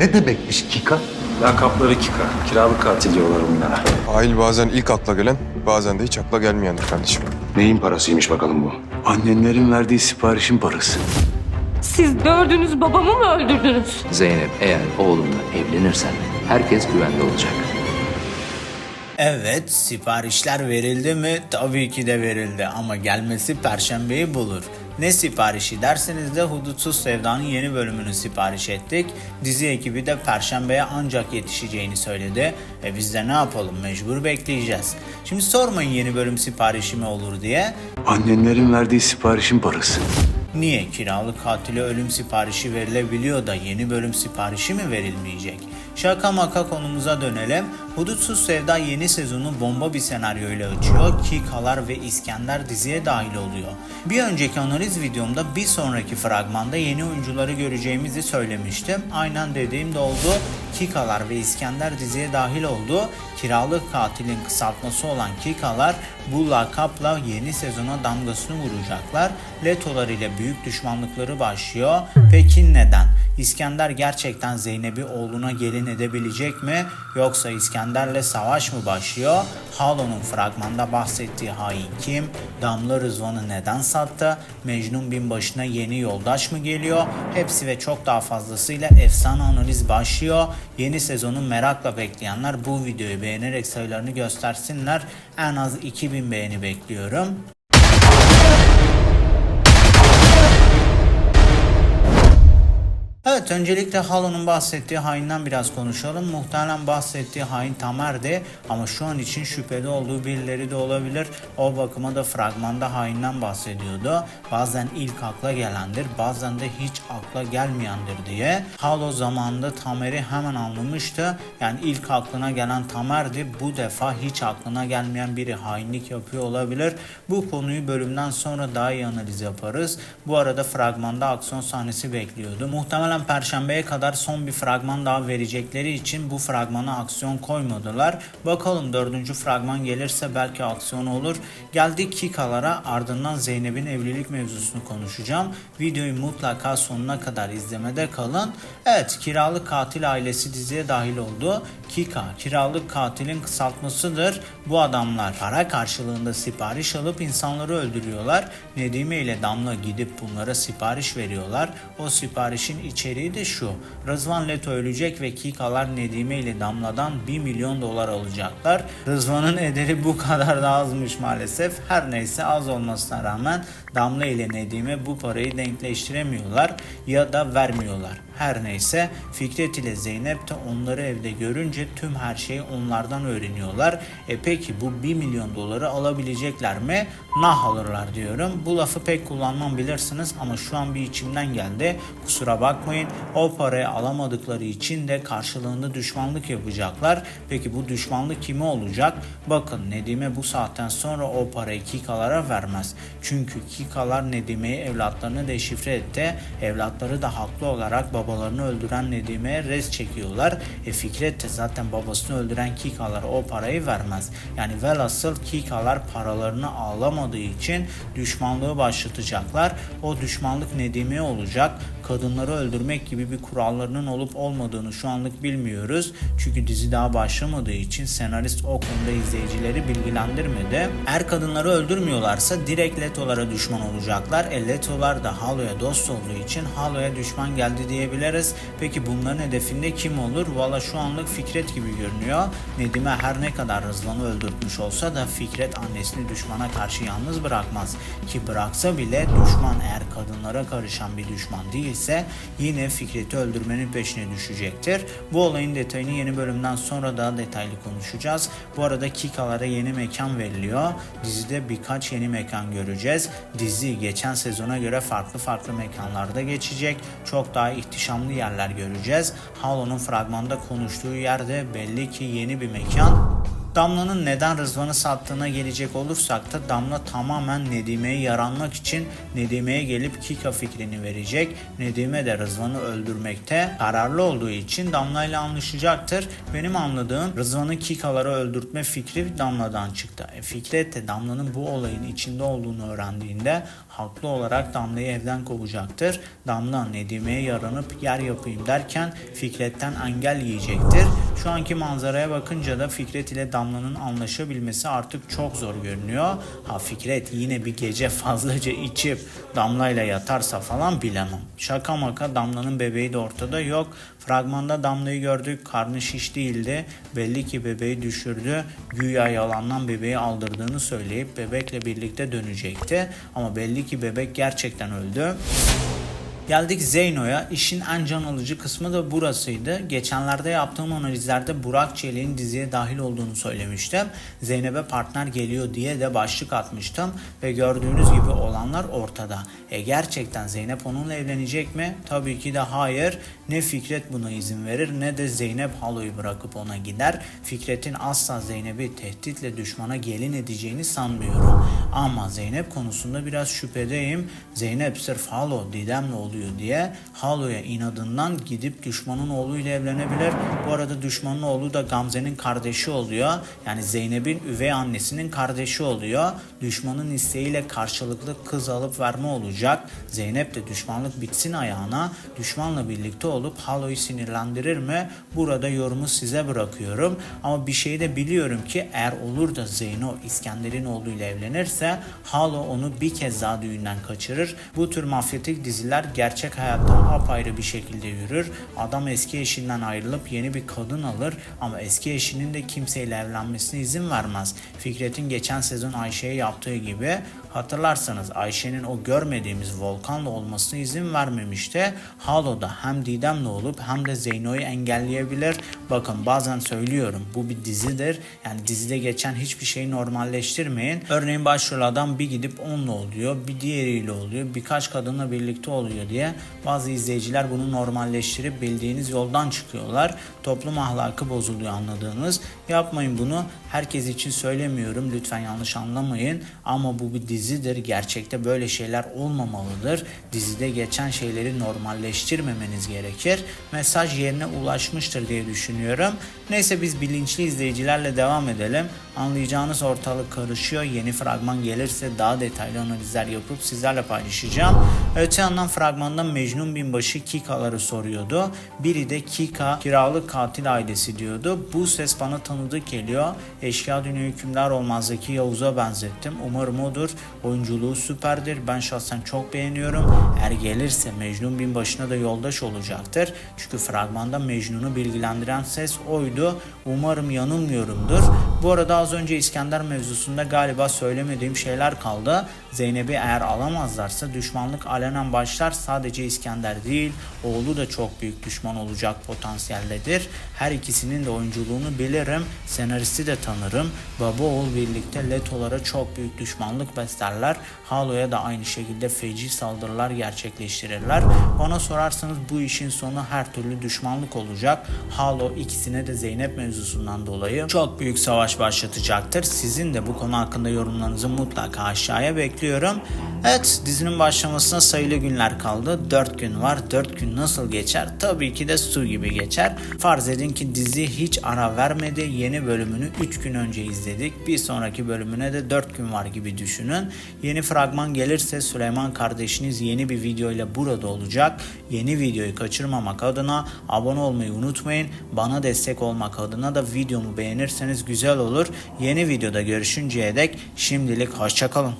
Ne demekmiş Kika? Lakapları Kika. Kiralık katil diyorlar onlara. Ail bazen ilk akla gelen, bazen de hiç akla gelmeyendir kardeşim. Neyin parasıymış bakalım bu? Annenlerin verdiği siparişin parası. Siz dördünüz babamı mı öldürdünüz? Zeynep eğer oğlunla evlenirsen herkes güvende olacak. Evet, siparişler verildi mi? Tabii ki de verildi ama gelmesi perşembeyi bulur. Ne siparişi derseniz de Hudutsuz Sevda'nın yeni bölümünü sipariş ettik. Dizi ekibi de perşembeye ancak yetişeceğini söyledi. E biz de ne yapalım mecbur bekleyeceğiz. Şimdi sormayın yeni bölüm siparişi mi olur diye. Annenlerin verdiği siparişin parası. Niye kiralık katile ölüm siparişi verilebiliyor da yeni bölüm siparişi mi verilmeyecek? Şaka maka konumuza dönelim. Hudutsuz Sevda yeni sezonu bomba bir senaryoyla açıyor. Kikalar ve İskender diziye dahil oluyor. Bir önceki analiz videomda bir sonraki fragmanda yeni oyuncuları göreceğimizi söylemiştim. Aynen dediğim de oldu. Kikalar ve İskender diziye dahil oldu. Kiralık katilin kısaltması olan Kikalar bu lakapla yeni sezona damgasını vuracaklar. Letolar ile büyük düşmanlıkları başlıyor. Peki neden? İskender gerçekten Zeynep'i oğluna gelin edebilecek mi? Yoksa İskender'le savaş mı başlıyor? Halo'nun fragmanda bahsettiği hain kim? Damla Rızvan'ı neden sattı? Mecnun binbaşına yeni yoldaş mı geliyor? Hepsi ve çok daha fazlasıyla efsane analiz başlıyor. Yeni sezonu merakla bekleyenler bu videoyu beğenerek sayılarını göstersinler. En az 2000 beğeni bekliyorum. Evet öncelikle Halo'nun bahsettiği hainden biraz konuşalım. Muhtemelen bahsettiği hain Tamer'di ama şu an için şüpheli olduğu birileri de olabilir. O bakıma da fragmanda hainden bahsediyordu. Bazen ilk akla gelendir bazen de hiç akla gelmeyendir diye. Halo zamanında Tamer'i hemen anlamıştı. Yani ilk aklına gelen Tamer'di. Bu defa hiç aklına gelmeyen biri hainlik yapıyor olabilir. Bu konuyu bölümden sonra daha iyi analiz yaparız. Bu arada fragmanda aksiyon sahnesi bekliyordu. Muhtemelen perşembeye kadar son bir fragman daha verecekleri için bu fragmana aksiyon koymadılar. Bakalım dördüncü fragman gelirse belki aksiyon olur. Geldik Kikalara ardından Zeynep'in evlilik mevzusunu konuşacağım. Videoyu mutlaka sonuna kadar izlemede kalın. Evet kiralık katil ailesi diziye dahil oldu. Kika kiralık katilin kısaltmasıdır. Bu adamlar para karşılığında sipariş alıp insanları öldürüyorlar. Nedime ile Damla gidip bunlara sipariş veriyorlar. O siparişin içeriği de şu. Rızvan Leto ölecek ve Kikalar Nedime ile Damla'dan 1 milyon dolar alacaklar. Rızvan'ın ederi bu kadar da azmış maalesef. Her neyse az olmasına rağmen Damla ile Nedime bu parayı denkleştiremiyorlar ya da vermiyorlar. Her neyse Fikret ile Zeynep de onları evde görünce tüm her şeyi onlardan öğreniyorlar. E peki bu 1 milyon doları alabilecekler mi? Nah alırlar diyorum. Bu lafı pek kullanmam bilirsiniz ama şu an bir içimden geldi. Kusura bakmayın. O parayı alamadıkları için de karşılığında düşmanlık yapacaklar. Peki bu düşmanlık kime olacak? Bakın Nedime bu saatten sonra o parayı Kikalara vermez. Çünkü Kikalar Nedime'yi evlatlarını deşifre etti. Evlatları da haklı olarak babalarını öldüren Nedime'ye res çekiyorlar. E Fikret de zaten babasını öldüren Kikalara o parayı vermez. Yani velhasıl Kikalar paralarını alamadığı için düşmanlığı başlatacaklar. O düşmanlık Nedime'ye olacak. Kadınları öldürmek gibi bir kurallarının olup olmadığını şu anlık bilmiyoruz. Çünkü dizi daha başlamadığı için senarist o konuda izleyicileri bilgilendirmedi. Eğer kadınları öldürmüyorlarsa direkt Leto'lara düşman olacaklar. E Leto'lar da Halo'ya dost olduğu için Halo'ya düşman geldi diyebiliriz. Peki bunların hedefinde kim olur? Valla şu anlık Fikret gibi görünüyor. Nedime her ne kadar Rızvan'ı öldürtmüş olsa da Fikret annesini düşmana karşı yalnız bırakmaz. Ki bıraksa bile düşman eğer kadınlara karışan bir düşman değilse yine Fikret'i öldürmenin peşine düşecektir. Bu olayın detayını yeni bölümden sonra daha detaylı konuşacağız. Bu arada Kikalara yeni mekan veriliyor. Dizide birkaç yeni mekan göreceğiz. Dizi geçen sezona göre farklı farklı mekanlarda geçecek. Çok daha ihtişamlı yerler göreceğiz. Halo'nun fragmanda konuştuğu yerde belli ki yeni bir mekan. Damla'nın neden Rızvan'ı sattığına gelecek olursak da Damla tamamen Nedime'ye yaranmak için Nedime'ye gelip Kika fikrini verecek. Nedime de Rızvan'ı öldürmekte kararlı olduğu için Damla ile anlaşacaktır. Benim anladığım Rızvan'ın Kikaları öldürtme fikri Damla'dan çıktı. E, Fikret de Damla'nın bu olayın içinde olduğunu öğrendiğinde haklı olarak Damla'yı evden kovacaktır. Damla Nedime'ye yaranıp yer yapayım derken Fikret'ten engel yiyecektir. Şu anki manzaraya bakınca da Fikret ile Damla'nın anlaşabilmesi artık çok zor görünüyor. Ha Fikret yine bir gece fazlaca içip Damla'yla yatarsa falan bilemem. Şaka maka Damla'nın bebeği de ortada yok. Fragmanda Damla'yı gördük. Karnı şiş değildi. Belli ki bebeği düşürdü. Güya yalandan bebeği aldırdığını söyleyip bebekle birlikte dönecekti. Ama belli ki bebek gerçekten öldü. Geldik Zeyno'ya. İşin en can alıcı kısmı da burasıydı. Geçenlerde yaptığım analizlerde Burak Çelik'in diziye dahil olduğunu söylemiştim. Zeynep'e partner geliyor diye de başlık atmıştım. Ve gördüğünüz gibi olanlar ortada. E gerçekten Zeynep onunla evlenecek mi? Tabii ki de hayır. Ne Fikret buna izin verir ne de Zeynep Halo'yu bırakıp ona gider. Fikret'in asla Zeynep'i tehditle düşmana gelin edeceğini sanmıyorum. Ama Zeynep konusunda biraz şüphedeyim. Zeynep sırf Halo Didem'le oluyor diye Halo'ya inadından gidip düşmanın oğluyla evlenebilir. Bu arada düşmanın oğlu da Gamze'nin kardeşi oluyor. Yani Zeynep'in üvey annesinin kardeşi oluyor. Düşmanın isteğiyle karşılıklı kız alıp verme olacak. Zeynep de düşmanlık bitsin ayağına. Düşmanla birlikte olup Halo'yu sinirlendirir mi? Burada yorumu size bırakıyorum. Ama bir şey de biliyorum ki eğer olur da Zeyno İskender'in oğluyla evlenirse Halo onu bir kez daha düğünden kaçırır. Bu tür mafyatik diziler gerçek hayattan apayrı bir şekilde yürür. Adam eski eşinden ayrılıp yeni bir kadın alır ama eski eşinin de kimseyle evlenmesine izin vermez. Fikret'in geçen sezon Ayşe'ye yaptığı gibi hatırlarsanız Ayşe'nin o görmediğimiz Volkan'la olmasına izin vermemişti. Halo'da hem Didem'le olup hem de Zeyno'yu engelleyebilir. Bakın bazen söylüyorum bu bir dizidir. Yani dizide geçen hiçbir şeyi normalleştirmeyin. Örneğin başrol adam bir gidip onunla oluyor, bir diğeriyle oluyor, birkaç kadınla birlikte oluyor diye bazı izleyiciler bunu normalleştirip bildiğiniz yoldan çıkıyorlar. Toplum ahlakı bozuluyor anladığınız. Yapmayın bunu. Herkes için söylemiyorum. Lütfen yanlış anlamayın. Ama bu bir dizidir. Gerçekte böyle şeyler olmamalıdır. Dizide geçen şeyleri normalleştirmemeniz gerekir. Mesaj yerine ulaşmıştır diye düşünüyorum. Neyse biz bilinçli izleyicilerle devam edelim. Anlayacağınız ortalık karışıyor. Yeni fragman gelirse daha detaylı analizler yapıp sizlerle paylaşacağım. Öte yandan fragmanda Mecnun Binbaşı Kika'ları soruyordu. Biri de Kika kiralık katil ailesi diyordu. Bu ses bana tanıdık geliyor. Eşkıya Dünya Hükümdar Olmaz'daki Yavuz'a benzettim. Umarım odur. Oyunculuğu süperdir. Ben şahsen çok beğeniyorum. Eğer gelirse Mecnun Binbaşı'na da yoldaş olacaktır. Çünkü fragmanda Mecnun'u bilgilendiren ses oydu. Umarım yanılmıyorumdur. Bu arada az önce İskender mevzusunda galiba söylemediğim şeyler kaldı. Zeynep'i eğer alamazlarsa düşmanlık alenen başlar. Sadece İskender değil, oğlu da çok büyük düşman olacak potansiyeldedir. Her ikisinin de oyunculuğunu bilirim. Senaristi de tanırım. Baba oğul birlikte Letolara çok büyük düşmanlık beslerler. Halo'ya da aynı şekilde feci saldırılar gerçekleştirirler. Bana sorarsanız bu işin sonu her türlü düşmanlık olacak. Halo ikisine de Zeynep mevzusundan dolayı çok büyük savaş başlatacaktır. Sizin de bu konu hakkında yorumlarınızı mutlaka aşağıya bekliyorum. Evet dizinin başlamasına sayılı günler kaldı. 4 gün var. 4 gün nasıl geçer? Tabii ki de su gibi geçer. Farz edin ki dizi hiç ara vermedi. Yeni bölümünü 3 gün önce izledik. Bir sonraki bölümüne de 4 gün var gibi düşünün. Yeni fragman gelirse Süleyman kardeşiniz yeni bir video ile burada olacak. Yeni videoyu kaçırmamak adına abone olmayı unutmayın. Bana destek olmak adına da videomu beğenirseniz güzel olur. Yeni videoda görüşünceye dek şimdilik hoşçakalın.